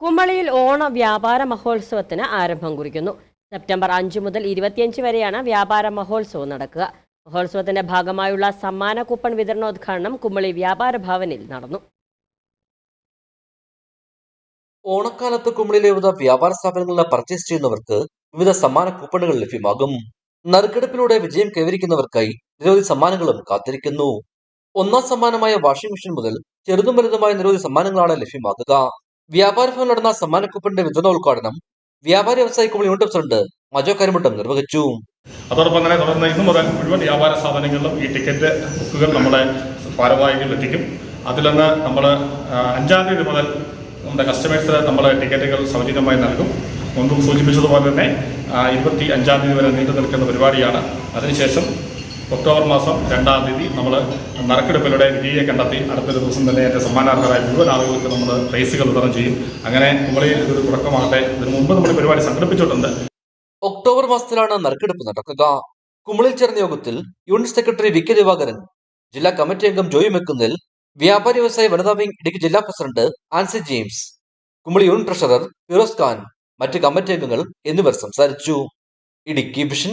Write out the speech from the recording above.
കുമളിയിൽ ഓണ വ്യാപാര മഹോത്സവത്തിന് ആരംഭം കുറിക്കുന്നു. സെപ്റ്റംബർ അഞ്ച് മുതൽ ഇരുപത്തിയഞ്ച് വരെയാണ് വ്യാപാര മഹോത്സവം നടക്കുക. മഹോത്സവത്തിന്റെ ഭാഗമായുള്ള സമ്മാന കൂപ്പൺ വിതരണോദ്ഘാടനം കുമളി വ്യാപാര ഭവനിൽ നടന്നു. ഓണക്കാലത്ത് കുമളിയിലെ വിവിധ വ്യാപാര സ്ഥാപനങ്ങളിൽ പർച്ചേസ് ചെയ്യുന്നവർക്ക് വിവിധ സമ്മാന കൂപ്പണുകൾ ലഭ്യമാകും. നറുക്കെടുപ്പിലൂടെ വിജയം കൈവരിക്കുന്നവർക്കായി നിരവധി സമ്മാനങ്ങളും കാത്തിരിക്കുന്നു. ഒന്നാം സമ്മാനമായ വാഷിംഗ് മെഷീൻ മുതൽ ചെറുതും വലുതുമായ നിരവധി സമ്മാനങ്ങളാണ് ലഭ്യമാകുക വ്യാപാര നടന്ന സമ്മാന കൂപ്പണിന്റെ വിതരണോദ്ഘാടനം വ്യാപാരി വ്യവസായ കുമ്പിൾ യൂണിറ്റ് പ്രസിഡന്റ് മജോ കരിമുട്ടം നിർവഹിച്ചു. അതോടൊപ്പം തന്നെ തുടർന്ന് ഇന്നു മുതൽ മുഴുവൻ വ്യാപാര സ്ഥാപനങ്ങളിലും ഈ ടിക്കറ്റ് ബുക്കുകൾ നമ്മുടെ ഭാരവാഹികളിൽ എത്തിക്കും. അതിൽ നിന്ന് നമ്മൾ അഞ്ചാം തീയതി മുതൽ നമ്മുടെ കസ്റ്റമേഴ്സിന് നമ്മൾ ടിക്കറ്റുകൾ സൗജന്യമായി നൽകും. മുമ്പ് സൂചിപ്പിച്ചതുപോലെ തന്നെ ഇരുപത്തി അഞ്ചാം തീയതി വരെ നീണ്ടു നിൽക്കുന്ന പരിപാടിയാണ്. അതിനുശേഷം ഒക്ടോബർ മാസം രണ്ടാം തീയതി നമ്മൾ നറുക്കെടുപ്പിലൂടെ വിജയിയെ കണ്ടെത്തി അടുത്തൊരു ദിവസം തന്നെ എന്റെ സമ്മാനാർഹരായ മുഴുവൻ ആളുകൾക്ക് നമ്മൾ പ്രൈസുകൾ വിതരണം ചെയ്യും. അങ്ങനെ കുമളിയിൽ ഇതൊരു തുടക്കമാകട്ടെ. ഇതിനു മുമ്പ് നമ്മൾ പരിപാടി സംഘടിപ്പിച്ചിട്ടുണ്ട്. ഒക്ടോബർ മാസത്തിലാണ് നറുക്കെടുപ്പ് നടക്കുക. കുമളിയിൽ ചേർന്ന യോഗത്തിൽ unit secretary V K Divakaran ജില്ലാ കമ്മിറ്റി അംഗം ജോയി മെക്കുന്നിൽ വ്യാപാരി വ്യവസായ വനിതാ വിംഗ് ഇടുക്കി ജില്ലാ president Ancy James Kumily unit treasurer Firoz Khan മറ്റ് കമ്മിറ്റി അംഗങ്ങൾ എന്നിവർ സംസാരിച്ചു. ഇടുക്കി വിഷൻ